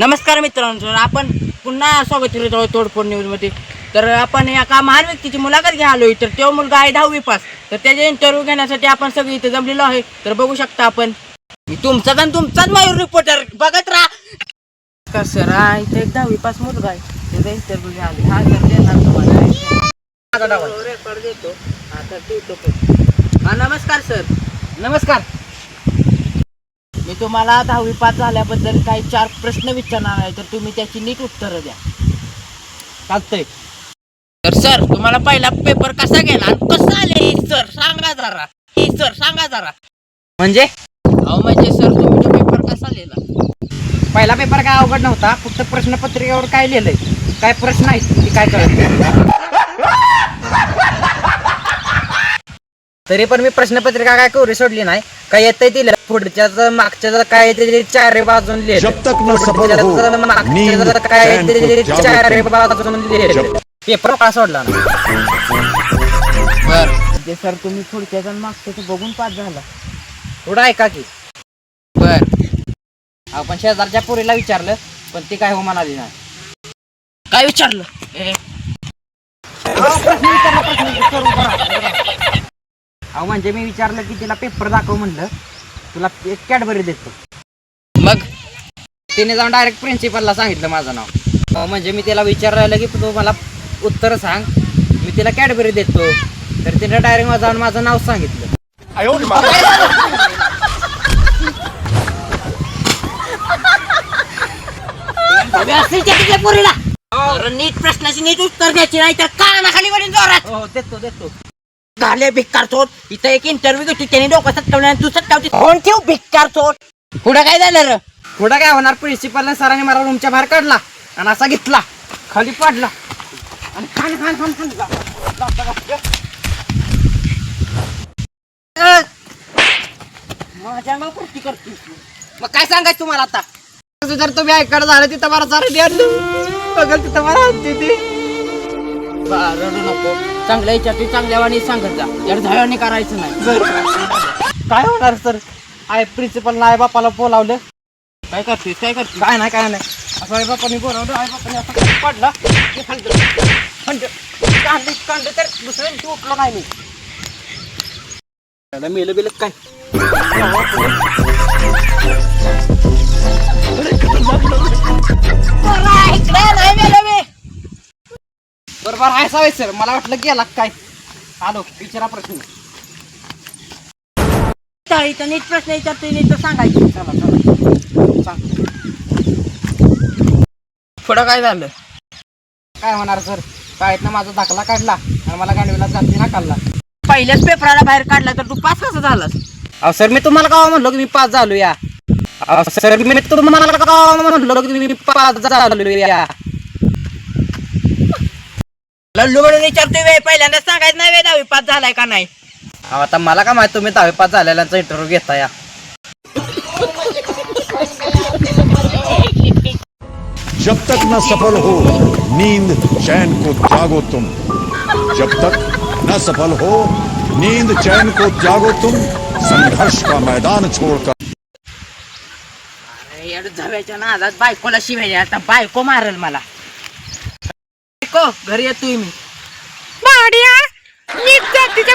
नमस्कार मित्रांनो आपण पुन्हा स्वागत करीत आहोत तोडफोड न्यूजमध्ये. तर आपण एका महान व्यक्तीची मुलाखत घ्या आलोय तर तो मुलगा आहे दहावी पास. तर त्याचे इंटरव्ह्यू घेण्यासाठी आपण सगळे इथे जमलेलो आहे. तर बघू शकता आपण. मी तुमचाच आणि तुमचाच मयूर रिपोर्टर बघत राहा. का सर हा इथे एक दहावी पास मुलगा आहे. त्याचा इंटरव्ह्यू घ्या आलोय. हा सर देणार तुम्हाला. रेकॉर्ड देतो हा तर देतो हा नमस्कार सर. नमस्कार. मी तुम्हाला दहावी पास झाल्याबद्दल काही चार प्रश्न विचारणार आहे तर तुम्ही त्याची नीट उत्तरं द्या. चालतंय तर सर तुम्हाला पहिला पेपर कसा गेला आणि कसा आले? सर सांगा जरा. हे सर सांगा जरा. म्हणजे? अहो म्हणजे सर तुम्ही तो पेपर कसा लिहिला? पहिला पेपर काय अवघड नव्हता फक्त प्रश्नपत्रिकेवर काय लिहिलंय? काय प्रश्न आहेत ते काय कळत नाही. तरी पण मी प्रश्नपत्रिका काय कवरी सोडली नाही. काय येतंय दिलं पुढच्या मागच्या काय ते चार बाजून लिहिलं जब तक न सफल हो, काय चैन को ते जागो चार. बाजून लिहिलं पेपर का सोडला ना बर. ते सर तुम्ही पुढच्या जण मागचं बघून पास झाला. थोडं ऐका की. बर. आपण शेजारच्या पोरीला विचारलं पण ती काय हो म्हणाली नाही. काय विचारलं? ए, अहो म्हणजे मी विचारलं की तिला पेपर दाखव म्हणलं. तुला एक कॅडबरी देतो. मग? तिने जाऊन डायरेक्ट प्रिन्सिपलला सांगितलं माझं नाव. अहो, म्हणजे मी तिला विचारायला की तू मला उत्तर सांग. मी तिला कॅडबरी देतो. तर तिने डायरेक्ट जाऊन माझं नाव सांगितलं. नीट प्रश्नाची नीट उत्तर द्यायची नाही तर कानाखाली वडील जोरात. हो देतो देतो. झाले भिक्कार चोट इथं एक इंटरव्ह्यू घेतो त्याने डोकं सटकवलं आणि तू सटकावते फोन ठेव भिक्कार चोट पुढं काय झालं रे? पुढं काय होणार? प्रिन्सिपलने सरांनी मला रूमच्या बाहेर काढला आणि असा घेतला. खाली पाडला. आणि खान खान खान खान माझ्या नाव कृती करते मग काय सांगायचं तुम्हाला आता? जर तुम्ही ऐकड झालं तिथं मला सारे द्या बघल तिथं मला हाणते ती. रडू नको. चांगल्या याच्यात चांगल्या वाणी सांगत जा. यार झाल्याने करायचं नाही. काय होणार सर? आय प्रिन्सिपल आई बापाला बोलावलं काय करतेस? काय करतेस? काय नाही काय नाही. असं आई बापाने बोलावलं. आई बापाने असं पडला? ते खाली खंड कांदे कांदे तर दुसऱ्या दिवशी उठलो नाही मी. त्याला मेलं बिलं काय? बरोबर आहे सावे सर मला वाटलं गेला काय? आलो विचारा प्रश्न. नीट प्रश्न विचारते नीट तर सांगायचं. चला चला. सांग. पुढं काय झालं? काय होणार सर शाळेतनं माझा दाखला काढला आणि मला गाडीला जाती ना काढला. पहिल्याच पेपराला बाहेर काढला तर तू पास कसं झालास? अहो सर मी तुम्हाला का म्हणलो की मी पास झालो या अहो सर मी तुम्हाला का म्हणलो की मी पास झालो या लल्लू म्हणून विचारतोय वे पहिल्यांदा सांगायचं नाही वे दहावी पास झालाय का नाही? अहो, आता मला काय माहिती तुम्ही दहावी पास झालेल्यांचा इंटरव्ह्यू घेता या जब तक न सफल हो नींद चैन को जागो तुम। जब तक न सफल हो नींद चैन को जागो तुम संघर्ष का मैदान छोड़कर। अरे यार झव्याच्या नादात बायकोला शिवाय आता बायको मारल मला. घरी येतोय मी. भाड्या मी जातीच्या